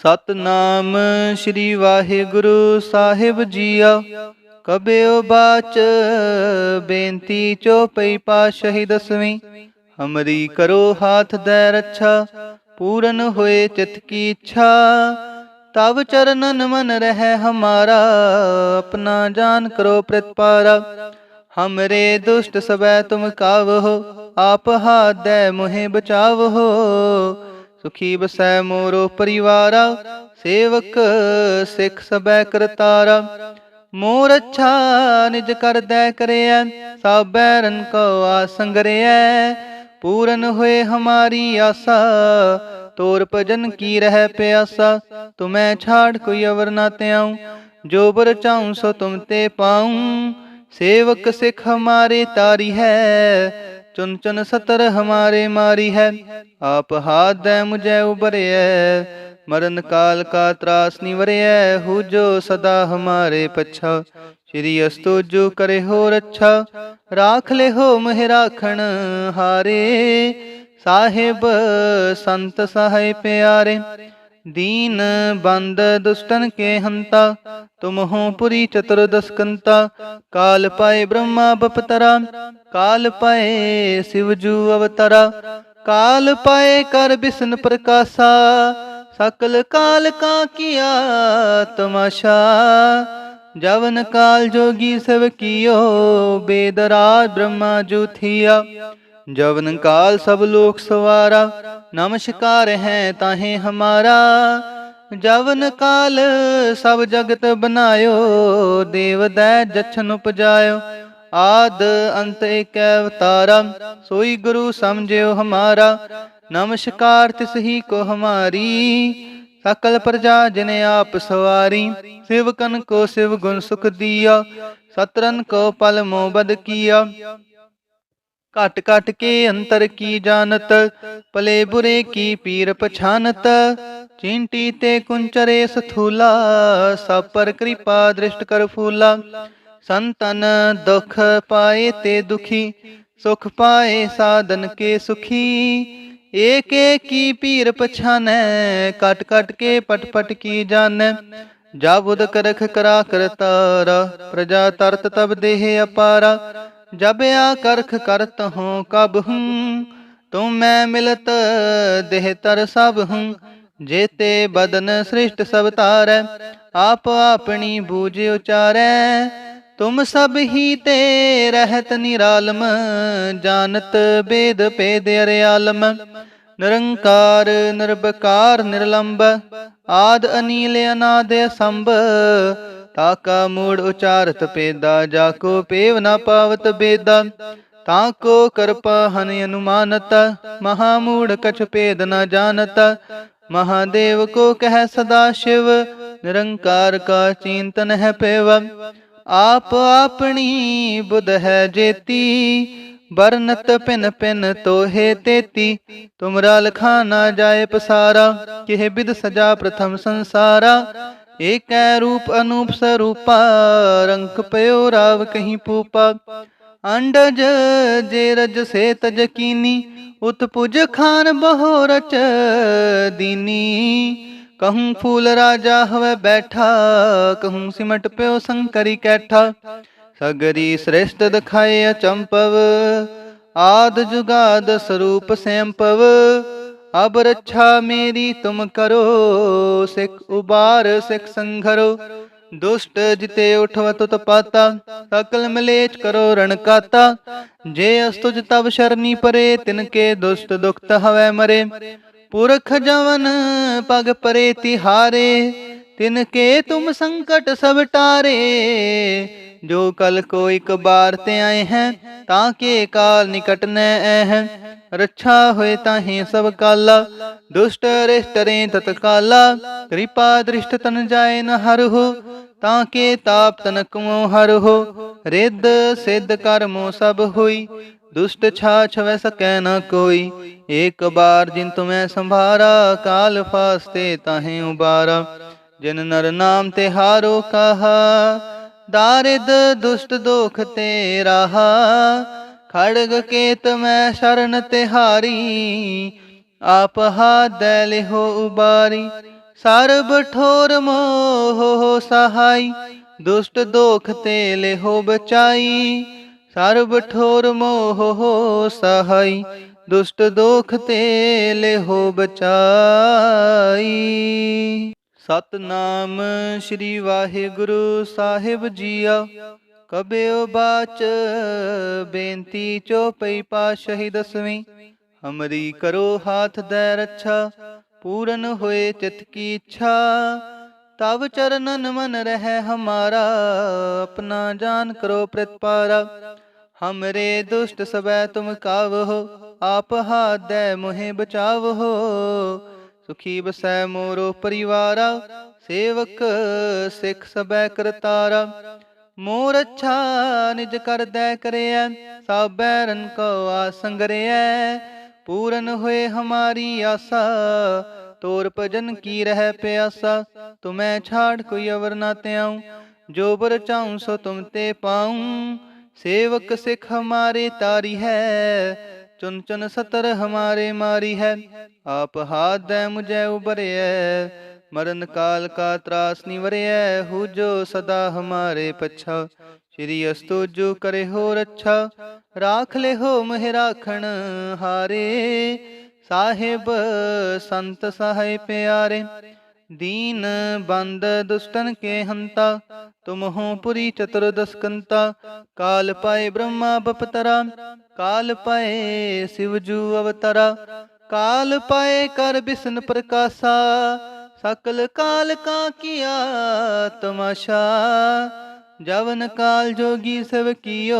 ਸਤਨਾਮ ਸ੍ਰੀ ਵਾਹਿਗੁਰੂ ਸਾਹਿਬ ਜੀਆ। ਕਬਿਉ ਬਾਚ, ਬੇਨਤੀ ਚੋਪਈ ਪਾਸ਼ਹੀ ਦਸਵੀਂ। ਹਮਰੀ ਕਰੋ ਹਾਥ ਦੈ ਰੱਛਾ, ਪੂਰਨ ਹੋਏ ਚਿਤ ਕੀ ਇੱਛਾ। ਤਵ ਚਰਨਨ ਮਨ ਰਹਿ ਹਮਾਰਾ, ਆਪਣਾ ਜਾਨ ਕਰੋ ਪ੍ਰਤਪਾਰਾ ਹਮਰੇ ਦੁਸ਼ਟ ਸਬੈ ਤੁਮ ਕਾਵ ਹੋ ਆਪ ਹਾਥ ਦੇ ਬਚਾਵ। ਹੋ ਸੁਖੀ ਬਸੈ ਮੋਰੋ ਪਰਿਵਾਰਾ, ਸੇਵਕ ਸਿੱਖ ਸਬੈ ਕਰਤਾਰਾ। ਮੋਰ ਅੱਛਾ ਨਿਜ ਕਰਦੈ ਕਰਿਐ ਸਭ ਬੈਰਨ ਕੋ ਆਸੰਗਰਿਐ ਪੂਰਨ ਹੋਏ ਹਮਾਰੀ ਆਸਾ, ਤੋਰ ਭਜਨ ਕੀ ਰਹਿ ਪਿਆਸਾ। ਤੁਮੈ ਛਾੜ ਕੋਈ ਅਵਰ ਨਾ ਤਿਆਉ ਜੋ ਬਰ ਚਾਉ ਸੋ ਤੁਮ ਤੇ ਪਾਉ। ਸੇਵਕ ਸਿੱਖ ਹਮਾਰੇ ਤਾਰੀ ਹੈ ਚੁਨ ਚੁਨ ਸਤਰ ਹਮਾਰੇ ਮਾਰੀ ਹੈ। ਆਪ ਹਾਥ ਦੇ ਮੁਝੈ ਉਬਰਿਐ ਮਰਨ ਕਾਲ ਕਾ ਤਰਾਸ ਨਿਵਰਿਐ ਹੂ ਸਦਾ ਹਮਾਰੇ ਪਛਾ। ਸ਼੍ਰੀ ਅਸਤੋ ਕਰੇ ਹੋ ਰੱਛਾ। ਰਾਖ ਲੈ ਹੋ ਮਹਿ ਰਾਖਣ ਹਾਰੇ। ਸਾਹਿਬ ਸੰਤ ਸਹਾਇ ਪਿਆਰੇ। ਦੀਨ ਬੰਦ ਦੁਸ਼ਟਨ ਕੇ ਹੰਤਾ। ਤੁਮ ਹੋ ਪੁਰੀ ਚਤੁਰਦਸ ਕੰਤਾ ਕਾਲ ਪਾਏ ਬ੍ਰਹਮਾ ਬਪਤਰਾ। ਕਾਲ ਪਏ ਸ਼ਿਵਜੂ ਅਵਤਰਾ, ਕਾਲ ਪਏ ਕਰ ਬਿਸ਼ਨ ਪ੍ਰਕਾਸ਼ਾ, ਸਕਲ ਕਾਲ ਕਾ ਕੀਆ ਤਮਾਸ਼ਾ। ਜਵਨ ਕਾਲ ਜੋਗੀ ਸਭ ਕੀਓ, ਬੇਦਰਾਜ ਬ੍ਰਹਮਾ ਜੁਥੀਆ ਜਵਨ ਕਾਲ ਸਭ ਲੋਕ ਸਵਾਰਾ, ਨਮਸਕਾਰ ਹੈ ਤਾਹੇ ਹਮਾਰਾ। ਜਵਨ ਕਾਲ ਸਭ ਜਗਤ ਬਨਾਇਓ, ਦੇਵ ਦੈ ਜਛਨ ਉਪਜਾਇਓ। ਆਦ ਅੰਤ ਏਕ ਅਵਤਾਰਾ, ਸੋਈ ਗੁਰੂ ਸਮਝਿਓ ਹਮਾਰਾ। ਨਮਸਕਾਰ ਤਿਸ ਹੀ ਕੋ ਹਮਾਰੀ। ਸਕਲ ਪ੍ਰਜਾ ਜਿਨ ਆਪ ਸਵਾਰੀ, ਸਿਵਕਨ ਕੋ ਸਿਵ ਗੁਣ ਸੁਖ ਦੀਆ, ਸਤਰਨ ਕੋ ਪਲ ਮੋਬਦ ਕੀਆ। ਘਟ ਘਟ ਕੇ ਅੰਤਰ ਕੀ ਜਾਣਤ, ਭਲੇ ਬੁਰੇ ਕੀ ਪੀਰ ਪਛਾਨਤ। ਚਿੰਟੀ ਤੇ ਕੁੰਚਰੇ ਸਥੂਲਾ, ਸਭ ਪਰ ਕਿਰਪਾ ਦ੍ਰਿਸ਼ਟ ਕਰ ਫੂਲਾ। ਸੰਤਨ ਦੁਖ ਪਾਏ ਤੇ ਦੁਖੀ, ਸੁਖ ਪਾਏ ਸਾਧਨ ਕੇ ਸੁਖੀ। ਏਕ ਏਕ ਪੀਰ ਪਛਾਨੈ ਕਟ ਕਟ ਕੇ ਪਟ ਪਟ ਕੀ ਜਾਣੈ। ਜਬ ਉਦ ਕਰਖ ਕਰਾ ਕਰਤਾਰਾ ਪ੍ਰਜਾ ਤਰਤ ਤਬ ਦੇਹ ਅਪਾਰਾ। ਜਬ ਆ ਕਰਖ ਕਰਤ ਹੂੰ ਕਬ ਹੂੰ, ਤੂੰ ਮੈਂ ਮਿਲਤ ਦੇਹ ਤਰ ਸਭ ਹੂੰ। ਜੇਤੇ ਬਦਨ ਸ੍ਰਿਸ਼ਟ ਸਭ ਤਾਰੈ ਆਪ ਆਪਣੀ ਬੂਝ ਉਚਾਰੈ। ਤੁਮ ਸਭ ਹੀ ਤੇ ਰਹਿਤ ਨਿਰਾਲਮ ਜਾਣਤ ਬੇਦ ਭੇਦ ਅਰਿਆਲਮ। ਨਿਰੰਕਾਰ ਨਿਰਭਕਾਰ ਨਿਰਲੰਬ, ਆਦ ਅਨੀਲ ਅਨਾਦ ਸੰਭ ਤਾਕਾ ਮੂੜ ਉਚਾਰਤ ਪੇਦਾ ਜਾ ਕੋ ਪੇਵ ਨਾ ਪਾਵਤ ਬੇਦਾ। ਤਾਂ ਕੋ ਕਰਪਾ ਹਨ ਅਨੁਮਾਨਤ, ਮਹਾ ਮੂੜ ਕਛ ਭੇਦ ਨਾ ਜਾਣਤ ਮਹਾਦੇਵ ਕੋ ਕਹਿ ਸਦਾ ਸ਼ਿਵ, ਨਿਰੰਕਾਰ ਕਾ ਚਿੰਤਨ ਹੈ ਪੇਵ ਆਪ ਆਪਣੀ ਬੁਧ ਹੈ ਜੇਤੀ ਬਰਨਤ ਪਿਨ ਪਿਨ ਤੋਹੇ ਤੇਤੀ। ਤੁਮਰਾ ਲਖਾ ਨਾ ਜਾਏ ਪਸਾਰਾ, ਕਿਹ ਬਿਦ ਸਜਾ ਪ੍ਰਥਮ ਸੰਸਾਰਾ। ਏਕੈ ਰੂਪ ਅਨੂਪ ਸਰੂਪਾ, ਰੰਕ ਪਇਓ ਰਾਵ ਕਹੀਂ ਪੂਪਾ। ਅੰਡਜ ਜੇ ਰਜ ਸੇ ਤਜ ਕੀਨੀ ਉਤ ਪੁਜ ਖਾਨ ਬਹੁ ਰਚ ਦੀਨੀ। ਕਹੂੰ ਫੂਲ ਰਾਜਾ ਹਵੇ ਬੈਠਾ ਕਹੂੰ ਸਿਮਟ ਪਿਓ ਸੰਕਰੀ ਕੈਠਾ ਸਗਰੀ ਸ੍ਰੇਸ਼ਟ ਦਿਖਾਏ ਅਚੰਪਵ ਆਦ ਜੁਗਾਦ ਸਰੂਪ ਸੈਂਪਵ ਅਬ ਰੱਛਾ ਮੇਰੀ ਤੁਮ ਕਰੋ ਸਿੱਖ ਉਬਾਰ ਸਿੱਖ ਸੰਘਰੋ ਦੁਸ਼ਟ ਜਿਤੇ ਉਠਵ ਤੁਤ ਪਾਤਾ ਸਕਲ ਮਲੇਚ ਕਰੋ ਰਣਕਾਤਾ ਜੇ ਅਸਤੁਜ ਤਬ ਸ਼ਰਨੀ ਪਰੇ ਤਿਨਕੇ ਦੁਸ਼ਟ ਦੁਖਤ ਹਵੈ ਮਰੇ ਪੁਰਖ ਜਵਨ ਪਗ ਪਰੇ ਤਿਹਾਰੇ, ਤਿਨ ਕੇ ਤੁਮ ਸੰਕਟ ਸਭ ਟਾਰੇ। ਜੋ ਕਲ ਕੋ ਇਕ ਬਾਰ ਤੇ ਆਏ ਹੈ, ਤਾਂ ਕੇ ਕਾਲ ਨਿਕਟ ਨੈ ਹੈ। ਰੱਛਾ ਹੋਏ ਤਾਹੇ ਸਭ ਕਾਲਾ, ਦੁਸ਼ਟ ਰਿਸ਼ਟਰੇ ਤਤਕਾਲਾ ਕਿਰਪਾ ਦ੍ਰਿਸ਼ਟ ਤਨ ਜਾਏ ਨ ਹਰਹੁ ਤਾਂ ਕੇ ਤਾਪ ਤਨਕਮੋ ਹਰਹੁ ਰਿੱਧ ਸਿੱਧ ਕਰਮੋ ਸਭ ਹੋਈ ਦੁਸ਼ਟ ਛਾ ਛਵੈ ਸਕੈ ਨ ਕੋਈ। ਏਕ ਬਾਰ ਜਿਨ ਤੁਮੈ ਸੰਭਾਰਾ, ਕਾਲ ਫਾਸਤੇ ਤਾਹੇ ਉਬਾਰਾ। ਜਿਨ ਨਰ ਨਾਮ ਤੇ ਹਾਰੋ ਕਹਾ, ਦਾਰਿਦ ਦੁਸ਼ਟ ਦੋਖ ਤੇ ਰਹਾ। ਖੜਗ ਕੇਤ ਮੈਂ ਸ਼ਰਨ ਤਿਹਾਰੀ ਆਪ ਹਾ ਦੇ ਲਿਹੋ ਉਬਾਰੀ। ਸਰਬ ਠੋਰ ਮੋਹ ਸਹਾਈ, ਦੁਸ਼ਟ ਦੋਖ ਤੇ ਲਿਹੋ ਬਚਾਈ। ਸਰਬ ਠੋਰ ਮੋਹ ਸਹਾਈ, ਦੁਸ਼ਟ ਦੋਖ ਤੇ ਲਿਹੋ ਬਚਾਈ। ਸਤਨਾਮ ਸ੍ਰੀ ਵਾਹਿਗੁਰੂ ਸਾਹਿਬ ਜੀਆ, ਕਬਿਓ ਬਾਚ ਬੇਨਤੀ ਚੋਪਈ ਪਾਸ਼ਹੀ ਦਸਵੀਂ। ਹਮਰੀ ਕਰੋ ਹਾਥ ਦੇ ਰੱਛਾ, ਪੂਰਨ ਹੋਏ ਚਿਤ ਕੀ ਇੱਛਾ। ਤਬ ਚਰਨਨ ਮਨ ਰਹਿ ਹਮਾਰਾ, ਆਪਣਾ ਜਾਨ ਕਰੋ ਪ੍ਰਤਪਾਰਾ। ਹਮਰੇ ਦੁਸ਼ਟ ਸਬੈ ਤੁਮ ਕਾਵਹੋ ਆਪ ਹਾਥ ਦੇ ਮੁਹਿ ਬਚਾਵਹੋ ਸੁਖੀ ਬਸੈ ਮੋਰੋ ਪਰਿਵਾਰਾ ਸੇਵਕ ਸਿੱਖ ਸਬੈ ਕਰਤਾਰਾ ਮੋਰ ਅੱਛਾ ਨਿਜ ਕਰਦੈ ਕਰਿਐ ਸਾਬੈ ਬੈਰਨ ਕੋ ਆਸੰਗਰਿਐ ਪੂਰਨ ਹੋਏ ਹਮਾਰੀ ਆਸਾ ਤੋਰ ਭਜਨ ਕੀ ਰਹਿ ਪਿਆਸਾ ਤੁਮੈ ਛਾੜ ਕੋਈ ਅਵਰ ਨਾ ਤਿਆਉ ਜੋ ਬਰ ਚਾਉ ਸੋ ਤੁਮ ਤੇ ਪਾਉ ਸੇਵਕ ਸਿੱਖ ਹਮਾਰੇ ਤਾਰੀ ਹੈ ਚੁਨ ਚੁਨ ਸਤਰ ਹਮਾਰੇ ਮਾਰੀ ਹੈ ਆਪ ਹਾਥ ਦੇ ਮੁਝੈ ਉਬਰਿਐ ਮਰਨ ਕਾਲ ਕਾ ਤਰਾਸ ਨਿਵਰਿਐ ਹੂ ਜੋ ਸਦਾ ਹਮਾਰੇ ਪਛਾ ਸ਼੍ਰੀ ਅਸਤੁ ਜੋ ਕਰੇ ਹੋ ਰੱਛਾ ਰਾਖ ਲੈ ਹੋ ਮਹਿ ਰਾਖਣ ਹਾਰੇ ਸਾਹਿਬ ਸੰਤ ਸਹਾਇ ਪਿਆਰੇ ਦੀਨ ਬੰਦ ਦੁਸ਼ਟਨ ਕੇ ਹੰਤਾ, ਤੁਮ ਹੋ ਪੁਰੀ ਚਤੁਰਦਸ ਕੰਤਾ ਕਾਲ ਪਾਏ ਬ੍ਰਹਮਾ ਬਪਤਰਾ, ਕਾਲ ਪਾਏ ਸਿਵ ਜੂ ਅਵਤਰਾ। ਕਾਲ ਪਾਏ ਕਰ ਬਿਸ਼ਨ ਪ੍ਰਕਾਸ਼ਾ, ਸਕਲ ਕਾਲ ਕਾ ਕੀਆ ਤਮਾਸ਼ਾ। ਜਵਨ ਕਾਲ ਜੋਗੀ ਸਭ ਕੀਓ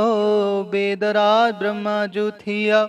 ਬੇਦਰਾਜ ਬ੍ਰਹਮਾ ਜੁਥੀਆ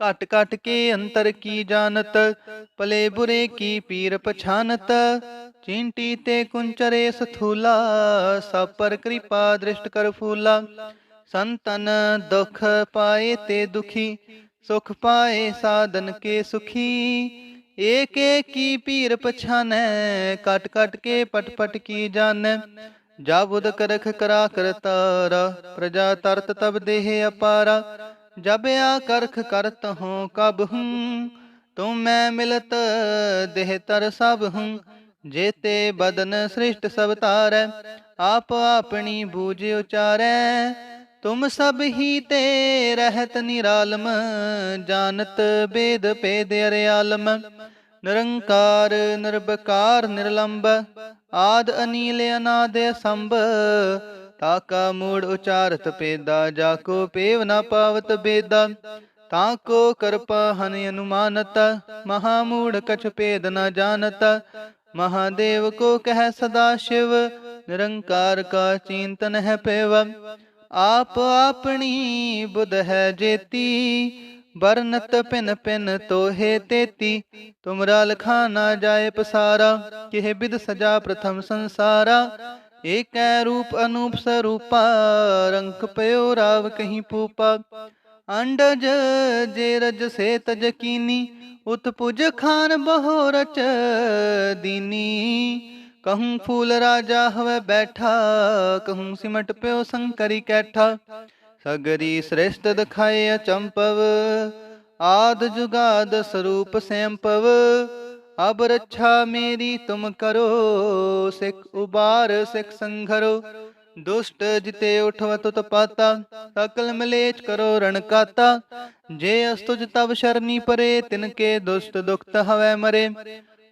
ਘਟ ਘਟ ਕੇ ਅੰਤਰ ਕੀ ਜਾਣਤ ਭਲੇ ਬੁਰੇ ਕੀ ਪੀਰ ਪਛਾਨਤ ਚਿੰਟੀ ਤੇ ਕੁੰਚਰੇ ਸਥੂਲਾ ਸਭ ਪਰ ਕਿਰਪਾ ਦ੍ਰਿਸ਼ਟ ਕਰ ਫੂਲਾ ਸੰਤਨ ਦੁਖ ਪਾਏ ਤੇ ਦੁਖੀ ਸੁਖ ਪਾਏ ਸਾਧਨ ਕੇ ਸੁਖੀ ਏਕ ਏਕ ਕੀ ਪੀਰ ਪਛਾਨੈ ਕਟ ਕਟ ਕੇ ਪਟ ਪਟ ਕੀ ਜਾਣੈ ਜਬ ਕਰਖ ਕਰਾ ਕਰਤਾਰਾ ਪ੍ਰਜਾ ਤਰਤ ਤਬ ਦੇਹ ਅਪਾਰਾ ਜਬ ਆ ਕਰਖ ਕਰਤ ਹੂੰ ਕਬ ਹੂੰ ਤੁਮ ਮੈਂ ਮਿਲਤ ਦੇਹ ਤਰ ਸਭ ਹੂੰ। ਜੇਤੇ ਬਦਨ ਸ੍ਰਿਸ਼ਟ ਸਭ ਤਾਰੈ ਆਪ ਆਪਣੀ ਬੂਝ ਉਚਾਰੈ। ਤੁਮ ਸਭ ਹੀ ਤੇ ਰਹਿਤ ਨਿਰਾਲਮ, ਜਾਣਤ ਬੇਦ ਭੇਦ ਅਰਿਆਲਮ। ਨਿਰੰਕਾਰ, ਨਿਰਭਕਾਰ, ਨਿਰਲੰਬ, ਆਦ ਅਨੀਲ ਅਨਾਦ ਸੰਭ ਤਾਕਾ ਮੂੜ ਉਚਾਰਤ ਪੇਦਾ, ਜਾ ਕੋ ਪੇਵ ਨਾ ਪਾਵਤ ਬੇਦਾ। ਤਾਂ ਕੋ ਕਰਪਾ ਹਨ ਅਨੁਮਾਨਤ, ਮਹਾ ਮੂੜ ਕਛ ਪੇਦ ਨ ਜਾਣਤ। ਮਹਾਦੇਵ ਕੋ ਕਹਿ ਸਦਾ ਸ਼ਿਵ, ਨਿਰੰਕਾਰ ਕਾ ਚਿੰਤਨ ਹੈ ਪੇਵ ਆਪ ਆਪਣੀ ਬੁਧ ਹੈ ਜੇਤੀ ਬਰਨਤ ਪਿਨ ਪਿਨ ਤੋਹੇ ਤੇਤੀ। ਤੁਮਰਾ ਲਖਾ ਨਾ ਜਾਏ ਪਸਾਰਾ, ਕਿਹ ਬਿਦ ਸਜਾ ਪ੍ਰਥਮ ਸੰਸਾਰਾ। ਏਕੈ ਰੂਪ ਅਨੂਪ ਸਰੂਪਾ ਰੰਕ ਪਇਓ ਰਾਵ ਕਹੀਂ ਪੂਪਾ। ਅੰਡਜ ਜੇ ਰਜ ਸੇ ਤਜ ਕੀਨੀ, ਉਤ ਖਾਨ ਬਹੁ ਰਚ ਦੀਨੀ। ਕਹੂੰ ਫੂਲ ਰਾਜਾ ਹਵੇ ਬੈਠਾ, ਕਹੂੰ ਸਿਮਟ ਪਿਓ ਸੰਕਰੀ ਕੈਠਾ। ਸਗਰੀ ਸ੍ਰੇਸ਼ਟ ਦਿਖਾਏ ਅਚੰਪਵ, ਆਦ ਜੁਗਾਦ ਸਰੂਪ ਸੈਂਪਵ। ਅਬ ਰੱਛਾ ਮੇਰੀ ਤੁਮ ਕਰੋ, ਸਿੱਖ ਉਬਾਰ, ਸਿੱਖ ਸੰਘਰੋ। ਦੁਸ਼ਟ ਜਿਤੇ ਉਠਵ ਤੁਤ ਪਾਤਾ, ਸਕਲ ਮਲੇਚ ਕਰੋ ਰਣਕਾਤਾ ਜੇ ਅਸਤੁਜ ਤਬ ਸ਼ਰਨੀ ਪਰੇ, ਤਿਨ ਕੇ ਦੁਸ਼ਟ ਦੁਖਤ ਹਵੈ ਮਰੇ।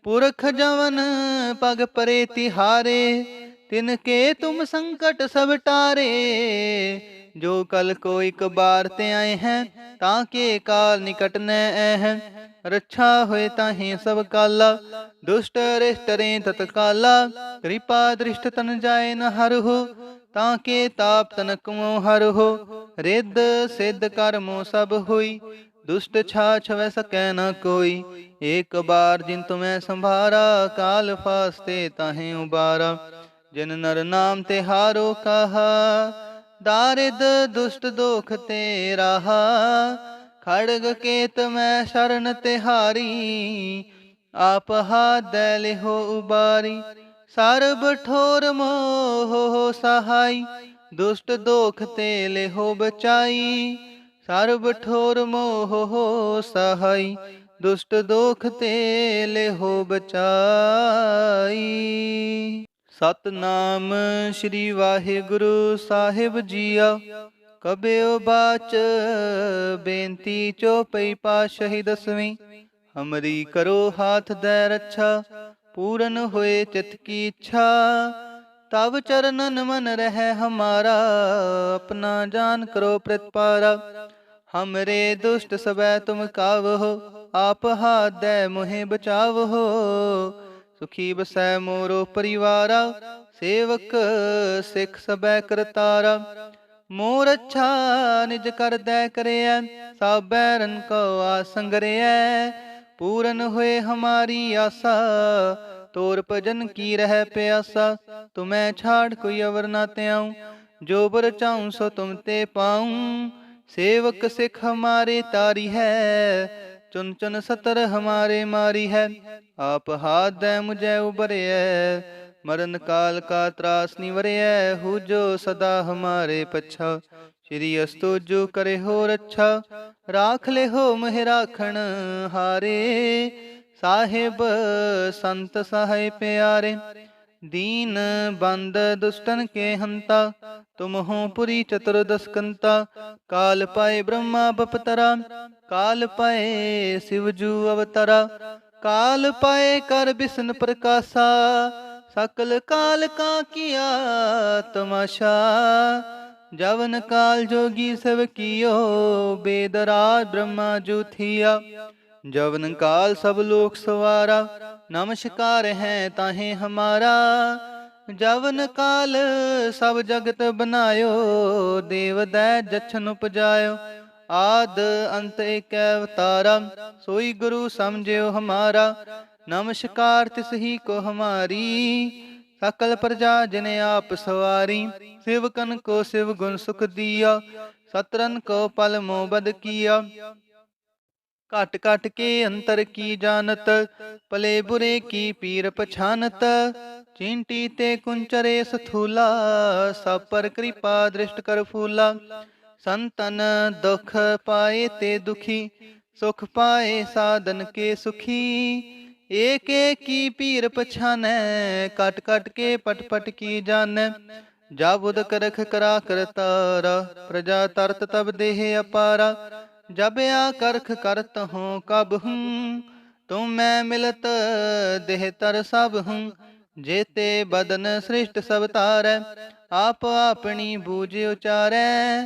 ਪੁਰਖ ਜਵਨ ਪਗ ਪਰੇ ਤਿਹਾਰੇ, ਤਿਨ ਕੇ ਤੁਮ ਸੰਕਟ ਸਭ ਟਾਰੇ। ਜੋ ਕਲ ਕੋ ਇੱਕ ਬਾਰ ਤੇ ਆਏ ਹੈ, ਤਾਂ ਕੇ ਕਾਲ ਨਿਕਟ ਨੈ ਐ ਹੈ ਰੱਛਾ ਹੋਏ ਤਾਹੀ ਸਭ ਕਾਲਾ, ਦੁਸ਼ਟ ਰਿਸ਼ਟ ਰੇ ਤਤਕਾਲਾ, ਕਿਰਪਾ ਦ੍ਰਿਸ਼ਟ ਤਨ ਜਾਏ ਨ ਹਰ ਤਾਂ ਕੇ ਤਾਪ ਤਨ ਕਮੋ ਹਰ ਰਿੱਧ ਸਿੱਧ ਕਰਮੋ ਸਭ ਹੋਈ, ਦੁਸ਼ਟ ਛਾ ਛਵੈ ਸਕੈ ਨ ਕੋਈ। ਏਕ ਬਾਰ ਜਿਨ ਤੁਮੈ ਸੰਭਾਰਾ, ਕਾਲ ਫਾਸਤੇ ਤਾਹੇ ਉਬਾਰਾ। ਜਿਨ ਨਰ ਨਾਮ ਤੇ ਹਾਰੋ ਕਹਾ ਦਾਰਿਦ ਦੁਸ਼ਟ ਦੁਖ ਤੇ ਰਹਾ ਖੜਗ ਕੇਤ ਮੈਂ ਸ਼ਰਨ ਤਿਹਾਰੀ ਆਪ ਹਾਦੈ ਲਿਹੋ ਉਬਾਰੀ ਸਰਬ ਠੋਰ ਮੋਹ ਸਹਾਈ ਦੁਸ਼ਟ ਦੋਖ ਤੇ ਲਿਹੋ ਬਚਾਈ ਸਰਬ ਠੋਰ ਮੋਹ ਸਹਾਈ ਦੁਸ਼ਟ ਦੋਖ ਤੇ ਲਿਹੋ ਬਚਾਈ ਸਤਨਾਮ ਸ੍ਰੀ ਵਾਹਿਗੁਰੂ ਸਾਹਿਬ ਜੀਆ। ਕਬਿਓ ਬਾਚ, ਬੇਨਤੀ ਚੋਪਈ ਪਾਸ਼ਹੀ ਦਸਵੀਂ। ਹਮਰੀ ਕਰੋ ਹਾਥ ਦੇ ਰੱਛਾ, ਪੂਰਨ ਹੋਏ ਚਿਤ ਕੀ ਇੱਛਾ। ਤਵ ਚਰਨਨ ਮਨ ਰਹਿ ਹਮਾਰਾ, ਆਪਣਾ ਜਾਨ ਕਰੋ ਪ੍ਰਤਪਾਰਾ ਹਮਰੇ ਦੁਸ਼ਟ ਸਬੈ ਤੁਮ ਕਾਵ ਹੋ ਆਪ ਹਾਦੈ ਬਚਾਵ। ਹੋ ਸੁਖੀ ਬਸੈ ਮੋਰੋ ਪਰਿਵਾਰਾ, ਸੇਵਕ ਸਿੱਖ ਸਬੈ ਕਰਤਾਰਾ। ਮੋਰ ਅੱਛਾ ਨਿਜ ਕਰਦੈ ਕਰਿਐ ਸਭ ਬੈਰਨ ਕੋ ਆਸੰਗਰਿਐ ਪੂਰਨ ਹੋਏ ਹਮਾਰੀ ਆਸਾ, ਤੋਰ ਭਜਨ ਕੀ ਰਹਿ ਪਿਆਸਾ। ਤੁਮੈ ਛਾੜ ਕੋਈ ਅਵਰ ਨਾ ਤਿਆਉ ਜੋ ਬਰ ਚਾਉ ਸੋ ਤੁਮ ਤੇ ਪਾਉ। ਸੇਵਕ ਸਿੱਖ ਹਮਾਰੇ ਤਾਰੀ ਹੈ ਚੁਨ ਚੁਨ ਸਤਰ ਹਮਾਰੇ ਮਾਰੀ ਹੈ। ਆਪ ਹਾਥ ਦੈ ਮੁਝੈ ਉਬਰਿਐ ਮਰਨ ਕਾਲ ਕਾ ਤਰਾਸ ਨਿਵਰਿਐ ਹੂ ਸਦਾ ਹਮਾਰੇ ਪਛਾ। ਸ਼੍ਰੀ ਅਸਤੁ ਜੋ ਕਰੇ ਹੋ ਰੱਛਾ। ਰਾਖ ਲੈ ਹੋ ਮਹਿ ਰਾਖਣ ਹਾਰੇ। ਸਾਹਿਬ ਸੰਤ ਸਹਾਇ ਪਿਆਰੇ। ਦੀਨ ਬੰਦ ਦੁਸ਼ਟਨ ਕੇ ਹੰਤਾ। ਤੁਮ ਹੋ ਪੁਰੀ ਚਤੁਰਦਸ ਕੰਤਾ ਕਾਲ ਪਾਏ ਬ੍ਰਹਮਾ ਬਪਤਰਾ। ਕਾਲ ਪਏ ਸ਼ਿਵਜੂ ਅਵਤਰਾ, ਕਾਲ ਪਏ ਕਰ ਬਿਸ਼ਨ ਪ੍ਰਕਾਸ਼ਾ, ਸਕਲ ਕਾਲ ਕਾ ਕੀਆ ਤਮਾਸ਼ਾ। ਜਵਨ ਕਾਲ ਜੋਗੀ ਸਭ ਕੀਓ, ਬੇਦਰਾਜ ਬ੍ਰਹਮਾ ਜੁਥੀਆ ਜਵਨ ਕਾਲ ਸਭ ਲੋਕ ਸਵਾਰਾ, ਨਮਸਕਾਰ ਹੈ ਤਾਹੇ ਹਮਾਰਾ। ਜਵਨ ਕਾਲ ਸਭ ਜਗਤ ਬਨਾਇਓ, ਦੇਵ ਦੈ ਜਛਨ ਉਪਜਾਇਓ। ਆਦ ਅੰਤ ਏਕ ਅਵਤਾਰਾ, ਸੋਈ ਗੁਰੂ ਸਮਝਿਓ ਹਮਾਰਾ, ਨਮਸਕਾਰ ਤਿਸ ਹੀ ਕੋ ਹਮਾਰੀ। ਸਕਲ ਪ੍ਰਜਾ ਜਿਨ ਆਪ ਸਵਾਰੀ, ਸਿਵਕਨ ਕੋ ਸਿਵ ਗੁਣ ਸੁਖ ਦੀਆ, ਸਤਰਨ ਕੋ ਪਲ ਮੋਬਦ ਕੀਆ। ਘਟ ਘਟ ਕੇ ਅੰਤਰ ਕੀ ਜਾਣਤ, ਭਲੇ ਬੁਰੇ ਕੀ ਪੀਰ ਪਛਾਨਤ, ਚਿੰਟੀ ਤੇ ਕੁੰਚਰੇ ਸਥੂਲਾ, ਸਭ ਪਰ ਕਿਰਪਾ ਦ੍ਰਿਸ਼ਟ ਕਰ ਫੂਲਾ। ਸੰਤਨ ਦੁਖ ਪਾਏ ਤੇ ਦੁਖੀ, ਸੁਖ ਪਾਏ ਸਾਧਨ ਕੇ ਸੁਖੀ। ਏਕ ਏਕ ਪੀਰ ਪਛਾਨੈ, ਕਟ ਕਟ ਕੇ ਪਟ ਪਟ ਕੀ ਜਾਣੈ। ਜਬ ਉਦ ਕਰਖ ਕਰਾ ਕਰਤਾਰਾ ਪ੍ਰਜਾ ਤਰਤ ਤਬ ਦੇਹ ਅਪਾਰਾ। ਜਬ ਆ ਕਰਖ ਕਰਤ ਹੂੰ ਕਬ ਹੂੰ ਤੁਮ ਮੈਂ ਮਿਲਤ ਦੇਹ ਤਰ ਸਭ ਹੂੰ। ਜੇਤੇ ਬਦਨ ਸ੍ਰਿਸ਼ਟ ਸਭ ਤਾਰੈ, ਆਪ ਆਪਣੀ ਬੂਝ ਉਚਾਰੈ।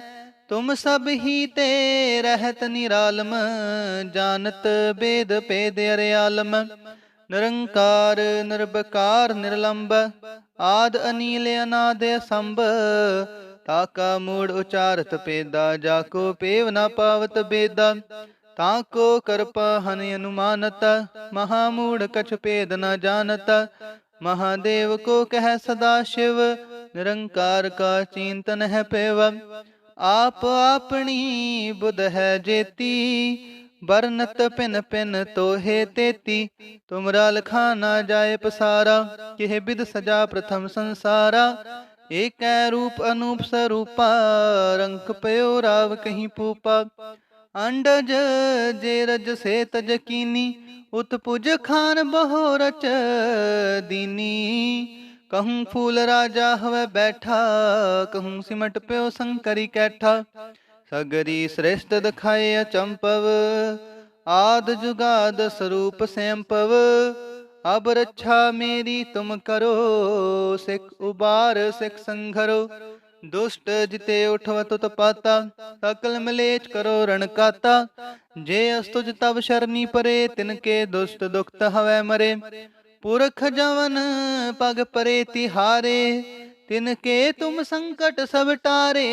ਤੁਮ ਸਭ ਹੀ ਤੇ ਰਹਿਤ ਨਿਰਾਲਮ ਜਾਣਤ ਬੇਦ ਭੇਦ ਅਰਿਆਲਮ। ਨਿਰੰਕਾਰ ਨਿਰਭਕਾਰ ਨਿਰਲੰਬ, ਆਦ ਅਨੀਲ ਅਨਾਦ ਸੰਭ ਤਾਕਾ ਮੂੜ ਉਚਾਰਤ ਪੇਦਾ ਜਾ ਕੋ ਪੇਵ ਨਾ ਪਾਵਤ ਬੇਦਾ। ਤਾ ਕੋ ਕਰਪਾ ਹਨ ਅਨੁਮਾਨਤ, ਮਹਾ ਮੂੜ ਕਛ ਭੇਦ ਨਾ ਜਾਣਤ ਮਹਾਦੇਵ ਕੋ ਕਹਿ ਸਦਾ ਸ਼ਿਵ, ਨਿਰੰਕਾਰ ਕਾ ਚਿੰਤਨ ਹੈ ਪੇਵ ਆਪ ਆਪਣੀ ਬੁਧ ਹੈ ਜੇਤੀ ਬਰਨਤ ਪਿਨ ਪਿਨ ਤੋਹੇ ਤੇਤੀ। ਤੁਮਰਾ ਲਖਾ ਨਾ ਜਾਏ ਪਸਾਰਾ, ਕਿਹ ਬਿਦ ਸਜਾ ਪ੍ਰਥਮ ਸੰਸਾਰਾ। ਏਕੈ ਰੂਪ ਅਨੂਪ ਸਰੂਪਾ, ਰੰਕ ਪਇਓ ਰਾਵ ਕਹੀਂ ਪੂਪਾ। ਅੰਡਜ ਜੇ ਰਜ ਸੇ ਤਜ ਕੀਨੀ, ਉਤ ਪੁਜ ਖਾਨ ਬਹੁ ਰਚ ਦੀਨੀ। ਕਹੂੰ ਫੂਲ ਰਾਜਾ ਹਵੇ ਬੈਠਾ ਕਹੂੰ ਸਿਮਟ ਪਿਓ ਸੰਕਰੀ ਕੈਠਾ ਸਗਰੀ ਸ੍ਰੇਸ਼ਟ ਦਿਖਾਏ ਅਚੰਪਵ ਆਦ ਜੁਗਾਦ ਸਰੂਪ ਸੈਂਪਵ ਅਬ ਰੱਛਾ ਮੇਰੀ ਤੁਮ ਕਰੋ ਸਿੱਖ ਉਬਾਰ ਸਿੱਖ ਸੰਘਰੋ ਦੁਸ਼ਟ ਜਿਤੇ ਉਠਵ ਤੁਤ ਪਾਤਾ ਸਕਲ ਮਲੇਚ ਕਰੋ ਰਣਕਾਤਾ ਜੇ ਅਸਤੁਜ ਤਵ ਸ਼ਰਨੀ ਪਰੇ ਤਿਨ ਕੇ ਦੁਸ਼ਟ ਦੁਖਤ ਹਵੈ ਮਰੇ ਪੁਰਖ ਜਵਨ ਪਗ ਪਰੇ ਤਿਹਾਰੇ, ਤਿਨ ਕੇ ਤੁਮ ਸੰਕਟ ਸਭ ਟਾਰੇ।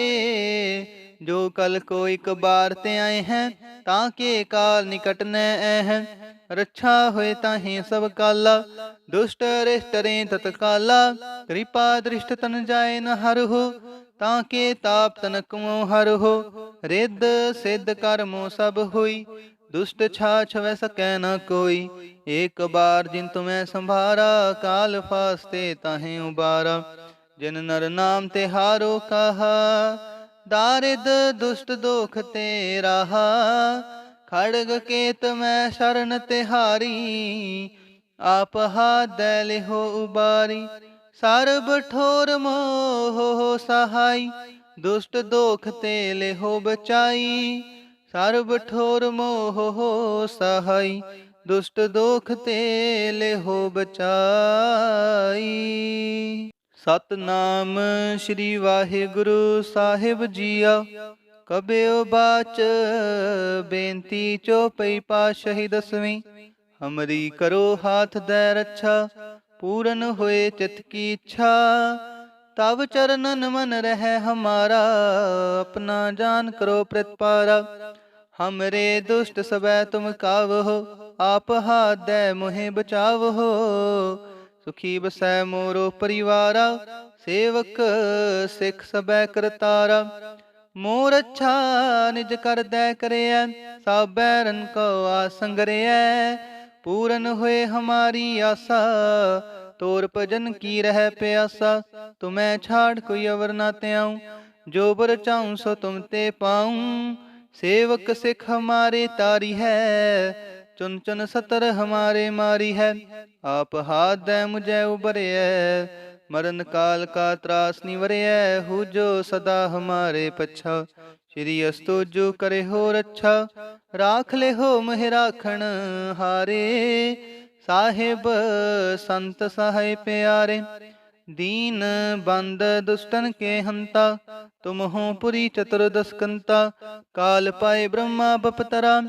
ਜੋ ਕਲ ਕੋ ਇਕ ਬਾਰ ਤੇ ਆਏ ਹੈ, ਤਾਂ ਕੇ ਕਾਲ ਨਿਕਟ ਨੈ ਹੈ। ਰੱਛਾ ਹੋਏ ਤਾਹੇ ਸਭ ਕਾਲਾ, ਦੁਸ਼ਟ ਰਿਸ਼ਟਰੇ ਤਤਕਾਲਾ। ਕਿਰਪਾ ਦ੍ਰਿਸ਼ਟ ਤਨ ਜਾਏ ਨ ਹਰਹੁ ਤਾਂ ਕੇ ਤਾਪ ਤਨਕ ਮੋ ਹੋ। ਰਿੱਧ ਸਿੱਧ ਕਰਮੋ ਸਭ ਹੋਈ ਦੁਸ਼ਟ ਛਾਛ ਵੈ ਸਕੈ ਨਾ ਕੋਈ। ਏਕ ਬਾਰ ਜਿਨ ਤੁਮੈ ਸੰਭਾਰਾ, ਕਾਲ ਫਾਸਤੇ ਤਾਹੇ ਉਬਾਰਾ। ਜਿਨ ਨਰ ਨਾਮ ਤੇ ਹਾਰੋ ਕਹਾ, ਦਾਰਿਦ ਦੁਸ਼ਟ ਦੋਖ ਤੇ ਰਹਾ। ਖੜਗ ਕੇਤ ਮੈਂ ਸ਼ਰਨ ਤਿਹਾਰੀ ਆਪ ਹਾ ਹਾਦੈ ਲਿਹੋ ਉਬਾਰੀ। ਸਰਬ ਠੋਰ ਮੋਹ ਸਹਾਈ, ਦੁਸ਼ਟ ਦੋਖ ਤੇ ਲਿਹੋ ਬਚਾਈ। ਸਰਬ ਠੋਰ ਮੋਹ ਸਹਾਈ, ਦੁਸ਼ਟ ਦੋਖ ਤੇ ਲਿਹੋ ਬਚਾਈ। ਸਤਨਾਮ ਸ੍ਰੀ ਵਾਹਿਗੁਰੂ ਸਾਹਿਬ ਜੀਆ, ਕਬਿਓ ਬਾਚ ਬੇਨਤੀ ਚੋਪਈ ਪਾਸ਼ਹੀ ਦਸਵੀਂ। ਹਮਰੀ ਕਰੋ ਹਾਥ ਦੇ ਰੱਛਾ, ਪੂਰਨ ਹੋਏ ਚਿਤ ਕੀ ਇੱਛਾ ਤਬ ਚਰਨਨ ਮਨ ਰਹਿ ਹਮਾਰਾ, ਆਪਣਾ ਜਾਨ ਕਰੋ ਪ੍ਰਤਪਾਰਾ ਹਮਰੇ ਦੁਸ਼ਟ ਸਬੈ ਤੁਮ ਕਾਵਹੋ ਆਪ ਹਾਦੈ ਮੁਹਿ ਬਚਾਵਹੋ ਸੁਖੀ ਬਸੈ ਮੋਰੋ ਪਰਿਵਾਰਾ, ਸੇਵਕ ਸਿੱਖ ਸਬੈ ਕਰਤਾਰਾ। ਮੋਰ ਅੱਛਾ ਨਿਜ ਕਰਦੈ ਕਰਿਐ ਸਭ ਬੈਰਨ ਕੋ ਆਸੰਗਰਿਐ ਪੂਰਨ ਹੋਏ ਹਮਾਰੀ ਆਸਾ ਤੋਰ ਭਜਨ ਕੀ ਰਹਿ ਪਿਆਸਾ? ਤੁਮੈ ਛਾੜ ਕੋਈ ਅਵਰ ਨਾ ਤਿਆਉ ਜੋ ਬਰ ਚਾਉ, ਸੋ ਤੁਮ ਤੇ ਪਾਉ। ਸੇਵਕ ਸਿੱਖ ਹਮਾਰੇ ਤਾਰੀ ਹੈ। ਚੁਨ ਚੁਨ ਸਤਰ ਹਮਾਰੇ ਮਾਰੀ ਹੈ। ਆਪ ਹਾਥ ਦੈ ਮੁਝੈ ਉਬਰਿਐ ਮਰਨ ਕਾਲ ਕਾ ਤਰਾਸ ਨਿਵਰਿਐ ਹੂ ਜੋ ਸਦਾ ਹਮਾਰੇ ਪਛਾ। ਸ਼੍ਰੀ ਅਸਤੁ ਜੋ ਕਰੇ ਹੋ ਰੱਛਾ ਰਾਖ ਲੈ ਹੋ ਮਹਿ ਰਾਖਣ ਹਾਰੇ। ਸਾਹਿਬ, ਸੰਤ ਸਹਾਇ ਪਿਆਰੇ, ਦੀਨ ਬੰਦ ਦੁਸ਼ਟਨ ਕੇ ਹੰਤਾ, ਤੁਮ ਹੋ ਪੁਰੀ ਚਤੁਰਦਸ ਕੰਤਾ ਕਾਲ ਪਾਏ ਬ੍ਰਹਮਾ ਬਪਤਰਾ,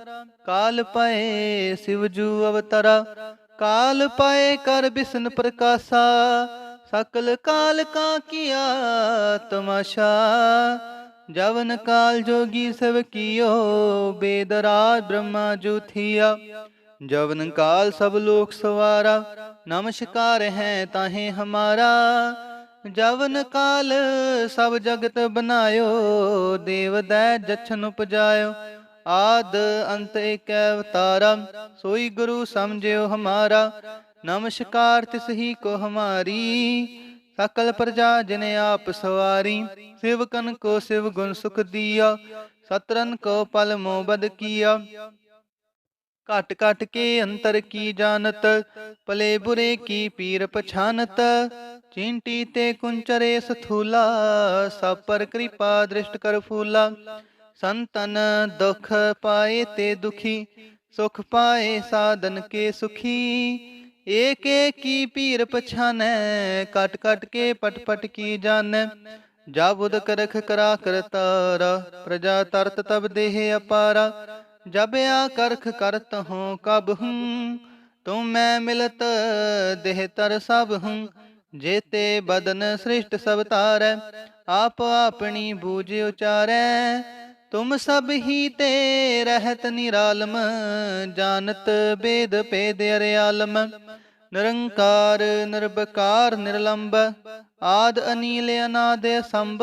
ਕਾਲ ਪਾਏ ਸਿਵ ਜੂ ਅਵਤਰਾ, ਕਾਲ ਪਾਏ ਕਰ ਬਿਸ਼ਨ ਪ੍ਰਕਾਸ਼ਾ, ਸਕਲ ਕਾਲ ਕਾ ਕੀਆ ਤਮਾਸ਼ਾ, ਜਵਨ ਕਾਲ ਜੋਗੀ ਸਭ ਕੀਓ ਬੇਦਰਾਜ ਬ੍ਰਹਮਾ ਜੁਥੀਆ ਜਵਨ ਕਾਲ ਸਭ ਲੋਕ ਸਵਾਰਾ, ਨਮਸਕਾਰ ਹੈ ਤਾਹੇ ਹਮਾਰਾ। ਜਵਨ ਕਾਲ ਸਭ ਜਗਤ ਬਨਾਇਓ ਦੇਵ ਦੈ ਜਛਨ ਉਪਜਾਇਓ। ਆਦ ਅੰਤ ਏਕ ਅਵਤਾਰਾ, ਸੋਈ ਗੁਰੂ ਸਮਝਿਓ ਹਮਾਰਾ। ਨਮਸਕਾਰ ਤਿਸ ਹੀ ਕੋ ਹਮਾਰੀ, ਸਕਲ ਪ੍ਰਜਾ ਜਿਨ ਆਪ ਸਵਾਰੀ। ਸਿਵਕਨ ਕੋ ਸਿਵ ਗੁਣ ਸੁਖ ਦੀਆ, ਸਤਰਨ ਕੋ ਪਲ ਮੋ ਬਦ ਕੀਆ। ਘਟ ਘਟ ਕੇ ਅੰਤਰ ਕੀ ਜਾਣਤ ਭਲੇ ਬੁਰੇ ਕੀ ਪੀਰ ਪਛਾਨਤ ਚਿੰਟੀ ਤੇ ਕੁੰਚਰੇ ਸਥੂਲਾ ਸਭ ਪਰ ਕਿਰਪਾ ਦ੍ਰਿਸ਼ਟ ਕਰ ਫੂਲਾ ਸੰਤਨ ਦੁਖ ਪਾਏ ਤੇ ਦੁਖੀ ਸੁਖ ਪਾਏ ਸਾਧਨ ਕੇ ਸੁਖੀ ਏਕ ਏਕ ਕੀ ਪੀਰ ਪਛਾਨੈ ਕਟ ਕਟ ਕੇ ਪਟ ਪਟ ਕੀ ਜਾਣੈ ਜਾ ਬੁਧ ਕਰਖ ਕਰਾ ਕਰਤਾਰਾ ਪ੍ਰਜਾ ਤਰਤ ਤਬ ਦੇਹ ਅਪਾਰਾ ਜਬ ਆ ਕਰਖ ਕਰਤ ਹੂੰ ਕਬ ਹੂੰ ਤੁਮ ਮੈਂ ਮਿਲਤ ਦੇਹ ਤਰ ਸਭ ਹੂੰ। ਜੇਤੇ ਬਦਨ ਸ੍ਰਿਸ਼ਟ ਸਭ ਤਾਰੈ, ਆਪ ਆਪਣੀ ਬੂਝ ਉਚਾਰੈ। ਤੁਮ ਸਭ ਹੀ ਤੇ ਰਹਿਤ ਨਿਰਾਲਮ, ਜਾਣਤ ਬੇਦ ਭੇਦ ਅਰਿਆਲਮ। ਨਿਰੰਕਾਰ ਨਿਰਭਕਾਰ ਨਿਰਲੰਬ, ਆਦ ਅਨੀਲ ਅਨਾਦ ਸੰਭ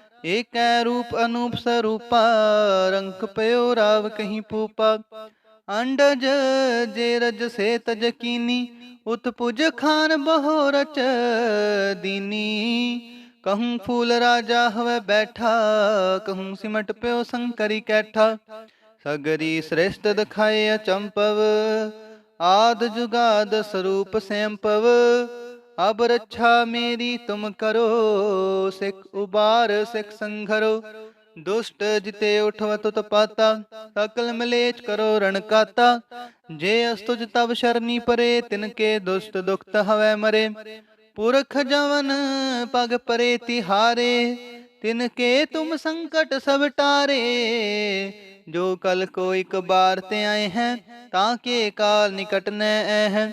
ਏਕੈ ਰੂਪ ਅਨੂਪ ਸਰੂਪਾ ਰੰਕ ਪਇਓ ਰਾਵ ਕਹੀਂ ਪੂਪਾ। ਅੰਡਜ ਜੇ ਰਜ ਸੇ ਤਜ ਕੀਨੀ, ਉਤ ਖਾਨ ਬਹੁ ਰਚ ਦੀਨੀ। ਕਹੂੰ ਫੂਲ ਰਾਜਾ ਹਵੇ ਬੈਠਾ, ਕਹੂੰ ਸਿਮਟ ਪਿਓ ਸੰਕਰੀ ਕੈਠਾ। ਸਗਰੀ ਸ੍ਰੇਸ਼ਟ ਦਿਖਾਏ ਅਚੰਪਵ, ਆਦ ਜੁਗਾਦ ਸਰੂਪ ਸੈਂਪਵ। ਅਬ ਰੱਛਾ ਮੇਰੀ ਤੁਮ ਕਰੋ, ਸਿੱਖ ਉਬਾਰ, ਸਿੱਖ ਸੰਘਰੋ। ਦੁਸ਼ਟ ਜਿਤੇ ਉਠਵ ਤੁਤ ਪਾਤਾ, ਸਕਲ ਮਲੇਚ ਕਰੋ ਰਣਕਾਤਾ ਜੇ ਅਸਤੁਜ ਤਬ ਸ਼ਰਨੀ ਪਰੇ ਤਿਨ ਕੇ ਦੁਸ਼ਟ ਦੁਖਤ ਹਵੈ ਮਰੇ। ਪੁਰਖ ਜਵਨ ਪਗ ਪਰੇ ਤਿਹਾਰੇ ਤਿਨ ਕੇ ਤੁਮ ਸੰਕਟ ਸਭ ਟਾਰੇ। ਜੋ ਕਲ ਕੋ ਇਕ ਬਾਰ ਤੇ ਆਏ ਹੈ, ਤਾਂ ਕੇ ਕਾਲ ਨਿਕਟ ਨੈ ਐ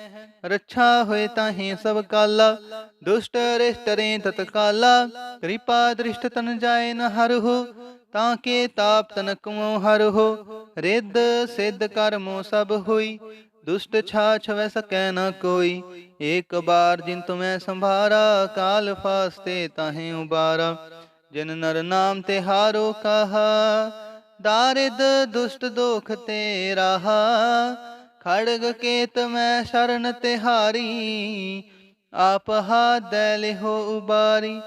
ਰੱਛਾ ਹੋਏ ਤਾਹੀ ਸਭ ਕਾਲਾ, ਦੁਸ਼ਟ ਰਿਸ਼ਟ ਰੇ ਤਤਕਾਲਾ। ਕਿਰਪਾ ਦ੍ਰਿਸ਼ਟ ਤਨ ਜਾਏ ਨ ਹਰਹੁ ਤਾਂ ਕੇ ਤਾਪ ਤਨਕ ਮੋ ਹਰਹੁ ਰਿੱਧ ਸਿੱਧ ਕਰਮੋ ਸਭ ਹੋਈ, ਦੁਸ਼ਟ ਛਾ ਵੈ ਸਕੈ ਨ ਕੋਈ। ਏਕ ਬਾਰ ਜਿਨ ਤੁਮੈ ਸੰਭਾਰਾ, ਕਾਲ ਫਾਸਤੇ ਤਾਹੇ ਉਬਾਰਾ। ਜਿਨ ਨਰ ਨਾਮ ਤੇ ਹਾਰੋ ਕਹਾ ਦਾਰਿਦ ਦੁਸ਼ਟ ਦੋਖ ਤੇ ਰਹਾ ਖੜਗ ਕੇਤ ਮੈਂ ਸ਼ਰਨ ਤਿਹਾਰੀ ਆਪ ਹਾਦੈ ਲਿਹੋ ਉਬਾਰੀ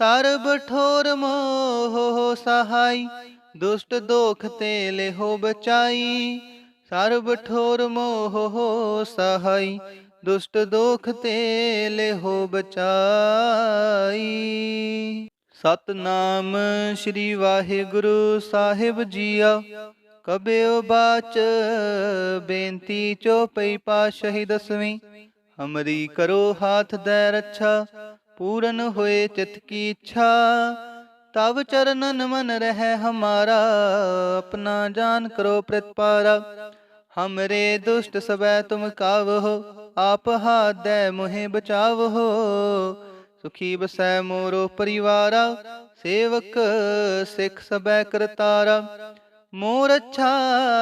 ਸਰਬ ਠੋਰ ਮੋਹ ਸਹਾਈ ਦੁਸ਼ਟ ਦੋਖ ਤੇ ਲਿਹੋ ਬਚਾਈ ਸਰਬ ਠੋਰ ਮੋਹ ਸਹਾਈ ਦੁਸ਼ਟ ਦੋਖ ਤੇ ਲਿਹੋ ਬਚਾਈ ਸਤਨਾਮ ਸ੍ਰੀ ਵਾਹਿਗੁਰੂ ਸਾਹਿਬ ਜੀਆ। ਕਬਿਉ ਬਾਚ, ਬੇਨਤੀ ਚੋਪਈ ਪਾਸ਼ਹੀ ਦਸਵੀਂ। ਹਮਰੀ ਕਰੋ ਹਾਥ ਦੈ ਰੱਛਾ, ਪੂਰਨ ਹੋਏ ਚਿਤ ਕੀ ਇੱਛਾ। ਤਵ ਚਰਨਨ ਮਨ ਰਹਿ ਹਮਾਰਾ, ਆਪਣਾ ਜਾਨ ਕਰੋ ਪ੍ਰਤਪਾਰਾ ਹਮਰੇ ਦੁਸ਼ਟ ਸਬੈ ਤੁਮ ਕਾਵ ਹੋ ਆਪ ਹਾਦੈ ਮੁਹਿ ਬਚਾਵਹੋ ਸੁਖੀ ਬਸੈ ਮੋਰੋ ਪਰਿਵਾਰਾ, ਸੇਵਕ ਸਿੱਖ ਸਬੈ ਕਰਤਾਰਾ। ਮੋਰ ਅੱਛਾ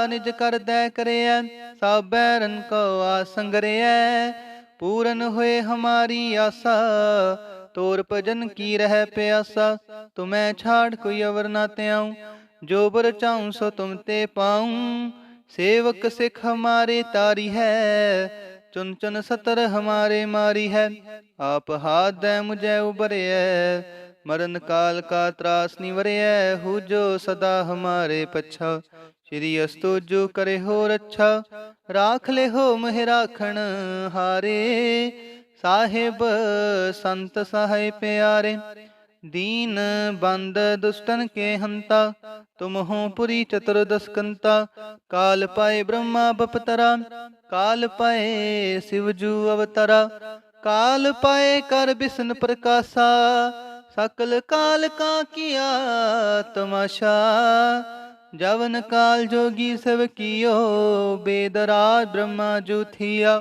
ਨਿਜ ਕਰਦੈ ਕਰਿਐ ਸਭੈ ਰਨ ਕੋ ਆਸੰਗਰਿਐ ਪੂਰਨ ਹੋਏ ਹਮਾਰੀ ਆਸਾ, ਤੋਰ ਭਜਨ ਕੀ ਰਹਿ ਪਿਆਸਾ। ਤੁਮੈ ਛਾੜ ਕੋਈ ਅਵਰ ਨਾ ਤਿਆਉ ਜੋ ਬਰ ਚਾਉ ਸੋ ਤੁਮ ਤੇ ਪਾਉ। ਸੇਵਕ ਸਿੱਖ ਹਮਾਰੇ ਤਾਰੀ ਹੈ ਚੁਨ ਚੁਨ ਸਤਰ ਹਮਾਰੇ ਮਾਰੀ ਹੈ। ਆਪ ਹਾਥ ਦੈ ਮੁਝੈ ਉਬਰਿਐ ਮਰਨ ਕਾਲ ਕਾ ਤਰਾਸ ਨਿਵਰਿਐ। ਹੂ ਸਦਾ ਹਮਾਰੇ ਪਛਾ। ਸ਼੍ਰੀ ਅਸਤੁ ਜੋ ਕਰੇ ਹੋ ਰੱਛਾ। ਰਾਖ ਲੈ ਹੋ ਮਹਿ ਰਾਖਣ ਹਾਰੇ। ਸਾਹਿਬ ਸੰਤ ਸਹਾਇ ਪਿਆਰੇ। ਦੀਨ ਬੰਦ ਦੁਸ਼ਟਨ ਕੇ ਹੰਤਾ, ਤੁਮ ਹੋ ਪੁਰੀ ਚਤੁਰਦਸ ਕੰਤਾ ਕਾਲ ਪਾਏ ਬ੍ਰਹਮਾ ਬਪਤਰਾ, ਕਾਲ ਪਾਏ ਸਿਵ ਜੂ ਅਵਤਰਾ। ਕਾਲ ਪਾਏ ਕਰ ਬਿਸ਼ਨ ਪ੍ਰਕਾਸ਼ਾ, ਸਕਲ ਕਾਲ ਕਾ ਕੀਆ ਤਮਾਸ਼ਾ। ਜਵਨ ਕਾਲ ਜੋਗੀ ਸਭ ਕੀਓ, ਬੇਦਰਾਜ ਬ੍ਰਹਮਾ ਜੁਥੀਆ।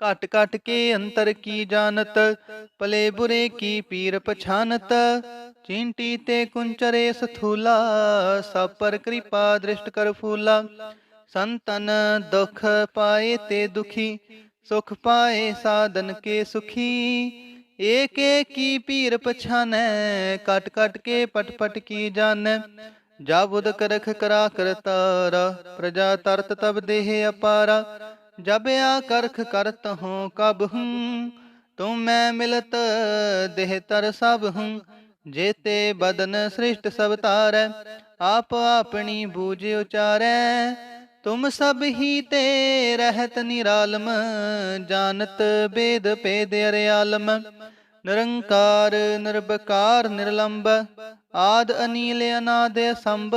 ਘਟ ਘਟ ਕੇ ਅੰਤਰ ਕੀ ਜਾਣਤ ਭਲੇ ਬੁਰੇ ਕੀ ਪੀਰ ਪਛਾਨਤ ਚਿੰਟੀ ਤੇ ਕੁੰਚਰੇ ਸਥੂਲਾ ਸਭ ਪਰ ਕਿਰਪਾ ਦ੍ਰਿਸ਼ਟ ਕਰ ਫੂਲਾ ਸੰਤਨ ਦੁਖ ਪਾਏ ਤੇ ਦੁਖੀ ਸੁਖ ਪਾਏ ਸਾਧਨ ਕੇ ਸੁਖੀ ਏਕ ਏਕ ਕੀ ਪੀਰ ਪਛਾਨੈ ਕਟ ਕਟ ਕੇ ਪਟ ਪਟ ਕੀ ਜਾਣੈ ਜਾਬੁਦ ਕਰਖ ਕਰਾ ਕਰਤਾਰਾ ਪ੍ਰਜਾ ਤਰਤ ਤਬ ਦੇਹ ਅਪਾਰਾ ਜਬ ਆ ਕਰਖ ਕਰਤ ਹੂੰ ਕਬ ਹੂੰ, ਤੁਮ ਮੈਂ ਮਿਲਤ ਦੇਹ ਤਰ ਸਭ ਹੂੰ। ਜੇਤੇ ਬਦਨ ਸ੍ਰਿਸ਼ਟ ਸਭ ਤਾਰੈ ਆਪ ਆਪਣੀ ਬੂਝ ਉਚਾਰੈ। ਤੁਮ ਸਭ ਹੀ ਤੇ ਰਹਿਤ ਨਿਰਾਲਮ, ਜਾਣਤ ਬੇਦ ਭੇਦ ਅਰਿਆਲਮ। ਨਿਰੰਕਾਰ ਨਿਰਭਕਾਰ ਨਿਰਲੰਬ, ਆਦ ਅਨੀਲ ਅਨਾਦ ਸੰਭ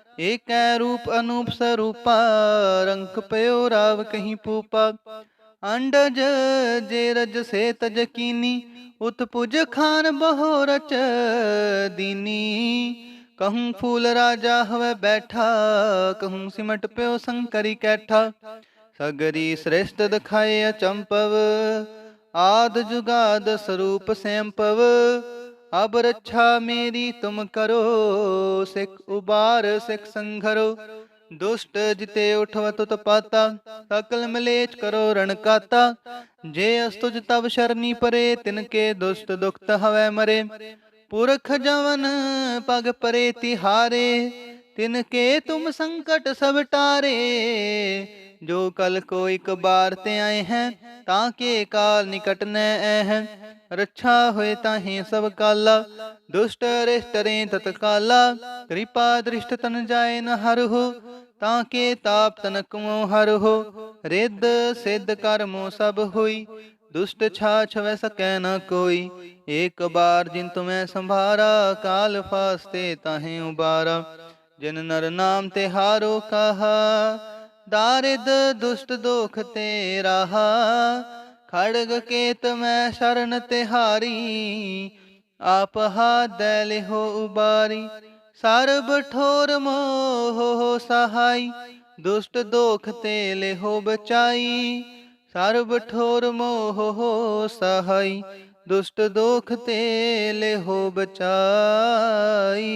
ਏਕੈ ਰੂਪ ਅਨੂਪ ਸਰੂਪਾ ਰੰਕ ਪਇਓ ਰਾਵ ਕਹੀਂ ਪੂਪਾ। ਅੰਡਜ ਜੇ ਰਜ ਸੇ ਤਜ ਕੀਨੀ, ਉਤ ਪੁਜ ਖਾਨ ਬਹੁ ਰਚ ਦੀਨੀ। ਕਹੂੰ ਫੂਲ ਰਾਜਾ ਹਵੇ ਬੈਠਾ, ਕਹੂੰ ਸਿਮਟ ਪਿਓ ਸੰਕਰੀ ਕੈਠਾ। ਸਗਰੀ ਸ੍ਰਿਸ਼ਟ ਦਿਖਾਏ ਅਚੰਪਵ, ਆਦ ਜੁਗਾਦ ਸਰੂਪ ਸੈਂਪਵ। ਅਬ ਰੱਛਾ ਮੇਰੀ ਤੁਮ ਕਰੋ, ਸਿੱਖ ਉਬਾਰ, ਸਿੱਖ ਸੰਘਰੋ। ਦੁਸ਼ਟ ਜਿਤੇ ਉਠਵ ਤੁਤ ਪਾਤਾ, ਸਕਲ ਮਲੇਚ ਕਰੋ ਰਣਕਾਤਾ ਜੇ ਅਸਤੁਜ ਤਵ ਸ਼ਰਨੀ ਪਰੇ ਤਿਨਕੇ ਦੁਸ਼ਟ ਦੁਖਤ ਹਵੈ ਮਰੇ। ਪੁਰਖ ਜਵਨ ਪਗ ਪਰੇ ਤਿਹਾਰੇ ਤਿਨਕੇ ਤੁਮ ਸੰਕਟ ਸਭ ਟਾਰੇ। ਜੋ ਕਲ ਕੋ ਇਕ ਬਾਰ ਤੇ ਆਏ ਹੈ, ਤਾਂ ਕੇ ਕਾਲ ਨਿਕਟ ਨੈ ਹੈ। ਰੱਛਾ ਹੋਏ ਤਾਹੀ ਸਭ ਕਾਲਾ, ਦੁਸ਼ਟ ਰਿਸ਼ਟ ਰੇ ਤਤਕਾਲਾ। ਕਿਰਪਾ ਦ੍ਰਿਸ਼ਟ ਤਨ ਜਾਏ ਨ ਹਰਹੁ ਤਾਂ ਕੇ ਤਾਪ ਤਨਕ ਹਰ ਹੋ। ਰਿੱਧ ਸਿੱਧ ਕਰਮੋ ਸਭ ਹੋਈ, ਦੁਸ਼ਟ ਛਾ ਛਵੈ ਸਕੈ ਨ ਕੋਈ। ਏਕ ਬਾਰ ਜਿਨ ਤੁਮੈ ਸੰਭਾਰਾ, ਕਾਲ ਫਾਸਤੇ ਤਾਹੇ ਉਬਾਰਾ। ਜਿਨ ਨਰ ਨਾਮ ਤੇ ਹਾਰੋ ਕਹਾ, ਦਾਰਿਦ ਦੁਸ਼ਟ ਦੋਖ ਤੇ ਰਹਾ। ਖੜਗ ਕੇਤ ਮੈਂ ਸ਼ਰਨ ਤਿਹਾਰੀ ਆਪ ਹਾਦੈ ਲਿਹੋ ਉਬਾਰੀ। ਸਰਬ ਠੋਰ ਮੋਹ ਸਹਾਈ, ਦੁਸ਼ਟ ਦੋਖ ਤੇ ਲਿਹੋ ਬਚਾਈ। ਸਰਬ ਠੋਰ ਮੋਹ ਸਹਾਈ, ਦੁਸ਼ਟ ਦੋਖ ਤੇ ਲਿਹੋ ਬਚਾਈ।